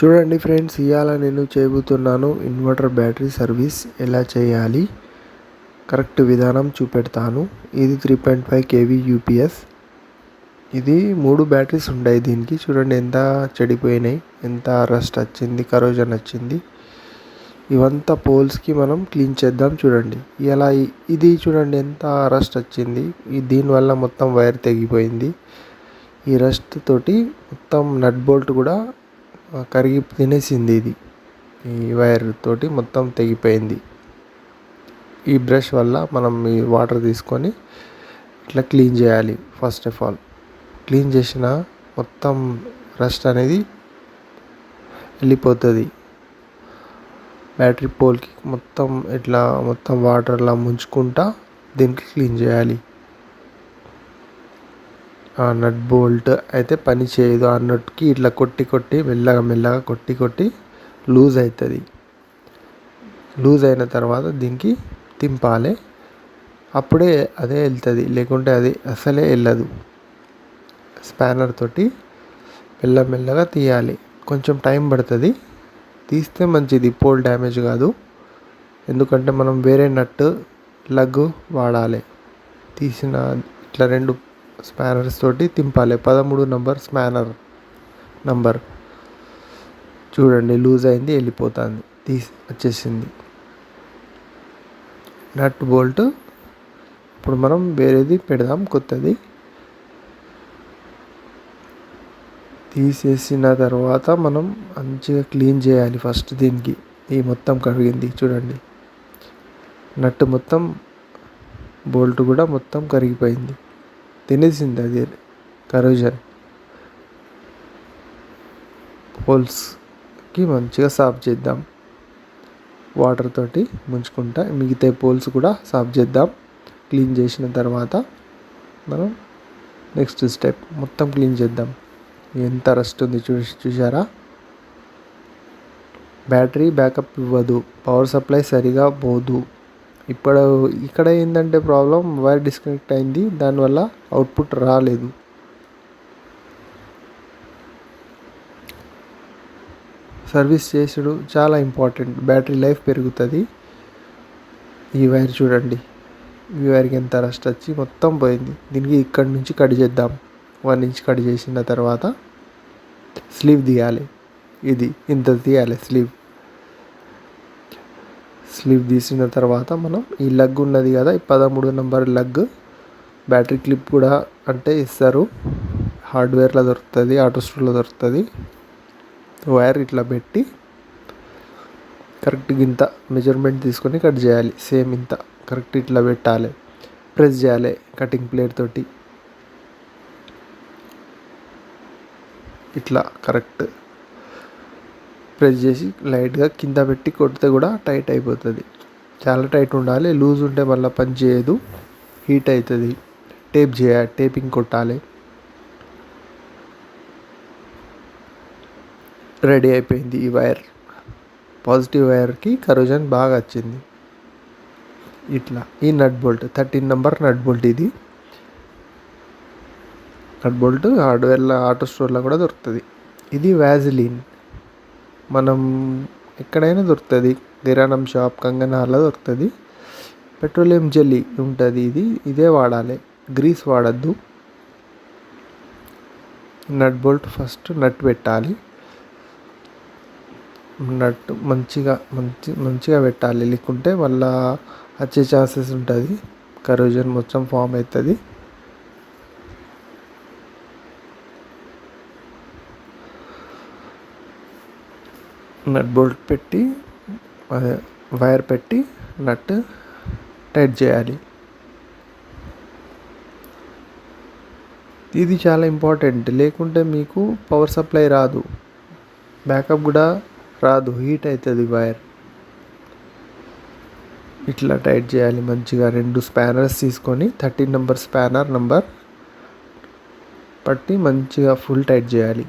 చూడండి ఫ్రెండ్స్ ఇవాళ నేను చేయబోతున్నాను ఇన్వర్టర్ బ్యాటరీ సర్వీస్ ఎలా చేయాలి? కరెక్ట్ విధానం చూపెడతాను. ఇది three point five KV UPS ఇది మూడు బ్యాటరీస్ ఉన్నాయి దీనికి. చూడండి ఎంత చెడిపోయినాయి ఎంత రస్ట్ వచ్చింది కరోజన్ వచ్చింది. ఇవంతా పోల్స్కి మనం క్లీన్ చేద్దాం చూడండి. ఇలా ఇది చూడండి ఎంత రస్ట్ వచ్చింది. దీనివల్ల మొత్తం వైర్ తెగిపోయింది. ఈ రస్ట్ తోటి మొత్తం నట్ బోల్ట్ కూడా కరిగి తినేసింది ఇది. ఈ వైర్ తోటి మొత్తం తెగిపోయింది. ఈ బ్రష్ వల్ల మనం ఈ వాటర్ తీసుకొని ఇట్లా క్లీన్ చేయాలి ఫస్ట్ ఆఫ్ ఆల్. క్లీన్ చేసిన మొత్తం రస్ట్ అనేది వెళ్ళిపోతుంది. బ్యాటరీ పోల్కి మొత్తం ఇట్లా మొత్తం వాటర్లా ముంచుకుంటా దీనికి క్లీన్ చేయాలి. నట్ బోల్ట్ అయితే పని చేయదు. ఆ నట్కి ఇట్లా కొట్టి కొట్టి మెల్లగా మెల్లగా కొట్టి కొట్టి లూజ్ అవుతుంది లూజ్ అయిన తర్వాత దీనికి తింపాలి. అప్పుడే అదే వెళ్తుంది. లేకుంటే అది అసలే వెళ్ళదు. స్పానర్ తోటి మెల్లమెల్లగా తీయాలి. కొంచెం టైం పడుతుంది. తీస్తే మంచిది. పోల్ డ్యామేజ్ కాదు. ఎందుకంటే మనం వేరే నట్టు లగ్ వాడాలి. తీసిన ఇట్లా రెండు స్పానర్స్ తోటి తింపాలి. పదమూడు నంబర్ స్పానర్ నంబర్. చూడండి లూజ్ అయింది వెళ్ళిపోతుంది. తీసి వచ్చేసింది. Nut bolt. ఇప్పుడు మనం వేరేది పెడదాం కొత్తది. తీసేసిన తర్వాత మనం మంచిగా క్లీన్ చేయాలి ఫస్ట్ దీనికి. ఈ మొత్తం కరిగింది చూడండి. నట్టు మొత్తం బోల్ట్ కూడా మొత్తం కరిగిపోయింది. తినేసింది అది కరోజన్ పోల్స్కి మంచిగా సాఫ్ చేద్దాం. వాటర్ తోటి ముంచుకుంటా. మిగతా పోల్స్ కూడా సాఫ్ చేద్దాం. క్లీన్ చేసిన తర్వాత మనం నెక్స్ట్ స్టెప్ మొత్తం క్లీన్ చేద్దాం. ఎంత రస్ట్ ఉంది చూసి చూసారా బ్యాటరీ బ్యాకప్ ఇవ్వదు. పవర్ సప్లై సరిగా పోదు. ఇప్పుడు ఇక్కడ ఏంటంటే ప్రాబ్లం వైర్ డిస్కనెక్ట్ అయింది దానివల్ల అవుట్పుట్ రాలేదు. సర్వీస్ చేసుడు చాలా ఇంపార్టెంట్. బ్యాటరీ లైఫ్ పెరుగుతుంది. ఈ వైర్ చూడండి. ఈ వైర్కి ఎంత రస్ట్ వచ్చి మొత్తం పోయింది. దీనికి ఇక్కడి నుంచి కట్ చేద్దాం. వన్ ఇంచ్ కట్ చేసిన తర్వాత స్లీవ్ తీయాలి. ఇది ఇంత తీయాలి స్లీవ్. స్లీవ్ తీసిన తర్వాత మనం ఈ లగ్ ఉన్నది కదా ఈ పదమూడు నెంబర్ లగ్. బ్యాటరీ క్లిప్ కూడా అంటే ఇస్తారు. హార్డ్వేర్లో దొరుకుతుంది ఆటో స్టోర్లో దొరుకుతుంది. వైర్ ఇట్లా పెట్టి కరెక్ట్గా ఇంత మెజర్మెంట్ తీసుకొని కట్ చేయాలి. సేమ్ ఇంత కరెక్ట్ ఇట్లా పెట్టాలి. ప్రెస్ చేయాలి కటింగ్ ప్లేట్ తోటి. ఇట్లా కరెక్ట్ ప్రెస్ చేసి లైట్గా కింద పెట్టి కొడితే కూడా టైట్ అయిపోతుంది. చాలా టైట్ ఉండాలి. లూజ్ ఉంటే మళ్ళీ పని చేయదు. హీట్ అవుతుంది టేప్ చేయాలి టేపింగ్ కొట్టాలి. రెడీ అయిపోయింది ఈ వైర్. పాజిటివ్ వైర్కి కరోజన్ బాగా వచ్చింది. ఇట్లా. ఈ nut bolt. Thirteen number nut bolt ఇది. నట్ బోల్ట్ హార్డ్వేర్లో ఆటో స్టోర్లో కూడా దొరుకుతుంది. ఇది వ్యాజిలిన్ మనం ఎక్కడైనా దొరుకుతుంది. కిరాణం షాప్ కంగనాలో దొరుకుతుంది. పెట్రోలియం జెల్లీ ఉంటుంది ఇది. ఇదే వాడాలి. గ్రీస్ వాడద్దు. నట్ బోల్ట్ ఫస్ట్ నట్ పెట్టాలి. నట్ మంచిగా మంచి మంచిగా పెట్టాలి. లేకుంటే మళ్ళా వచ్చే ఛాన్సెస్ ఉంటుంది. కరోజన్ మొత్తం ఫామ్ అవుతుంది. నట్ బోల్ట్ పెట్టి అదే వైర్ పెట్టి నట్ టైట్ చేయాలి. ఇది చాలా ఇంపార్టెంట్. లేకుంటే మీకు పవర్ సప్లై రాదు. బ్యాకప్ కూడా రాదు. హీట్ అవుతుంది వైర్. ఇట్లా టైట్ చేయాలి మంచిగా. రెండు స్పానర్స్ తీసుకొని థర్టీన్ నెంబర్ స్పానర్ నెంబర్ పట్టి మంచిగా ఫుల్ టైట్ చేయాలి.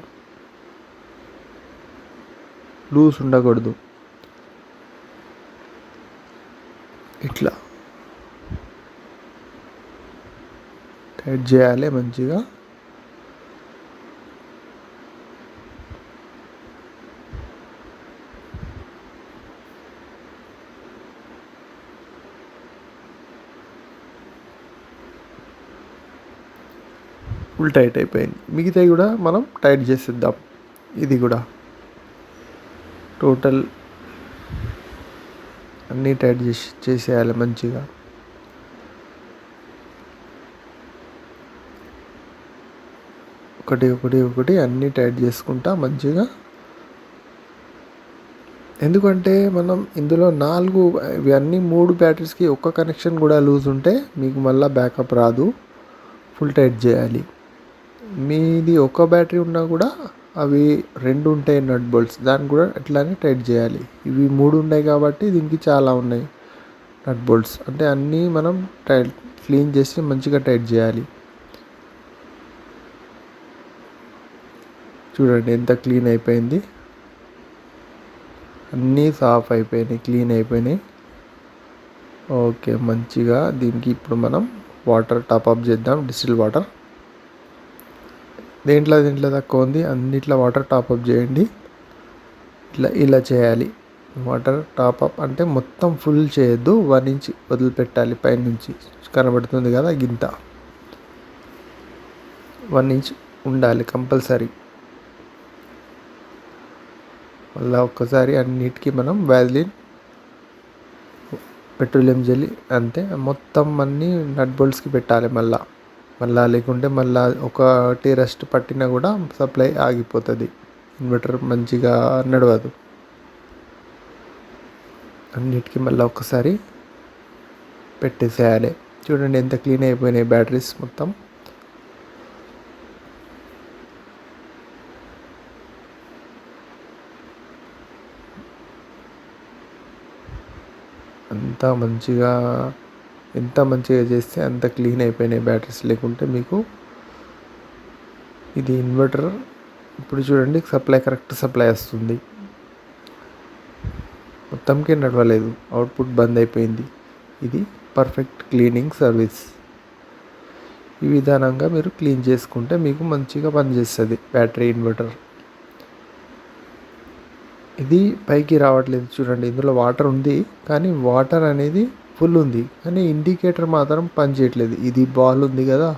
లూజ్ ఉండకూడదు. ఇట్లా. టైట్ చేయాలి మంచిగా. ఫుల్ టైట్ అయిపోయింది. మిగతాయి కూడా మనం టైట్ చేసేద్దాం. ఇది కూడా. టోటల్ అన్నీ టైట్ చేసి చేసేయాలి మంచిగా. ఒకటి ఒకటి ఒకటి అన్నీ టైట్ చేసుకుంటా మంచిగా. ఎందుకంటే మనం ఇందులో నాలుగు ఇవన్నీ మూడు బ్యాటరీస్కి ఒక్క కనెక్షన్ కూడా లూజ్ ఉంటే మీకు మళ్ళీ బ్యాకప్ రాదు. ఫుల్ టైట్ చేయాలి. మీది ఒక్క బ్యాటరీ ఉన్నా కూడా అవి రెండు ఉంటాయి నట్ బోల్ట్స్ దాన్ని కూడా అట్లానే టైట్ చేయాలి. ఇవి మూడు ఉన్నాయి కాబట్టి దీనికి చాలా ఉన్నాయి నట్ బోల్ట్స్ అంటే అన్నీ మనం టైట్ క్లీన్ చేసి మంచిగా టైట్ చేయాలి. చూడండి ఎంత క్లీన్ అయిపోయింది. అన్నీ సాఫ్ అయిపోయినాయి క్లీన్ అయిపోయినాయి. ఓకే మంచిగా దీనికి ఇప్పుడు మనం వాటర్ టాప్అప్ చేద్దాం. డిస్టిల్ వాటర్ దేంట్లో దేంట్లో తక్కువ ఉంది అన్నిట్లో వాటర్ టాపప్ చేయండి. ఇట్లా ఇలా చేయాలి. వాటర్ టాపప్ అంటే మొత్తం ఫుల్ చేయొద్దు వన్ ఇంచ్ వదిలిపెట్టాలి పైనుంచి కనబడుతుంది కదా గింత. వన్ ఇంచ్ ఉండాలి కంపల్సరీ మళ్ళీ ఒక్కసారి అన్నిటికీ మనం వ్యాలిన్ పెట్రోలియం జెల్లీ అంతే. మొత్తం అన్నీ నట్ బోల్ట్స్కి పెట్టాలి మళ్ళీ. మళ్ళా లేకుంటే మళ్ళీ ఒకటి రెస్ట్ పట్టినా కూడా సప్లై ఆగిపోతుంది. ఇన్వర్టర్ మంచిగా నడవదు. అన్నిటికీ మళ్ళీ ఒక్కసారి పెట్టేసేయాలి. చూడండి ఎంత క్లీన్ అయిపోయినాయి బ్యాటరీస్ మొత్తం. అంత మంచిగా ఎంత మంచిగా చేస్తే అంత క్లీన్ అయిపోయినాయి బ్యాటరీస్ లేకుంటే మీకు ఇది ఇన్వర్టర్. ఇప్పుడు చూడండి సప్లై కరెక్ట్ సప్లై వస్తుంది. మొత్తంకి నడవలేదు. అవుట్పుట్ బంద్ అయిపోయింది. ఇది పర్ఫెక్ట్ క్లీనింగ్ సర్వీస్. ఈ విధానంగా మీరు క్లీన్ చేసుకుంటే మీకు మంచిగా పనిచేస్తుంది బ్యాటరీ ఇన్వర్టర్. ఇది పైకి రావట్లేదు చూడండి ఇందులో వాటర్ ఉంది. కానీ వాటర్ అనేది ఫుల్ ఉంది. కానీ ఇండికేటర్ మాత్రం పనిచేయట్లేదు ఇది బాల్ ఉంది కదా.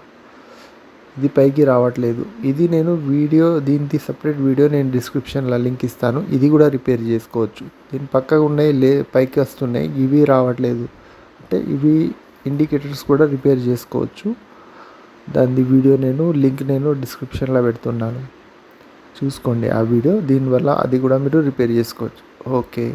ఇది పైకి రావట్లేదు. ఇది నేను వీడియో దీనికి సపరేట్ వీడియో నేను డిస్క్రిప్షన్లో లింక్ ఇస్తాను. ఇది కూడా రిపేర్ చేసుకోవచ్చు. దీని పక్కగా ఉన్నాయి లే పైకి వస్తున్నాయి. ఇవి రావట్లేదు. అంటే ఇవి ఇండికేటర్స్ కూడా రిపేర్ చేసుకోవచ్చు. దాని వీడియో నేను లింక్ నేను డిస్క్రిప్షన్లో పెడుతున్నాను. చూసుకోండి ఆ వీడియో. దీనివల్ల అది కూడా మీరు రిపేర్ చేసుకోవచ్చు. ఓకే.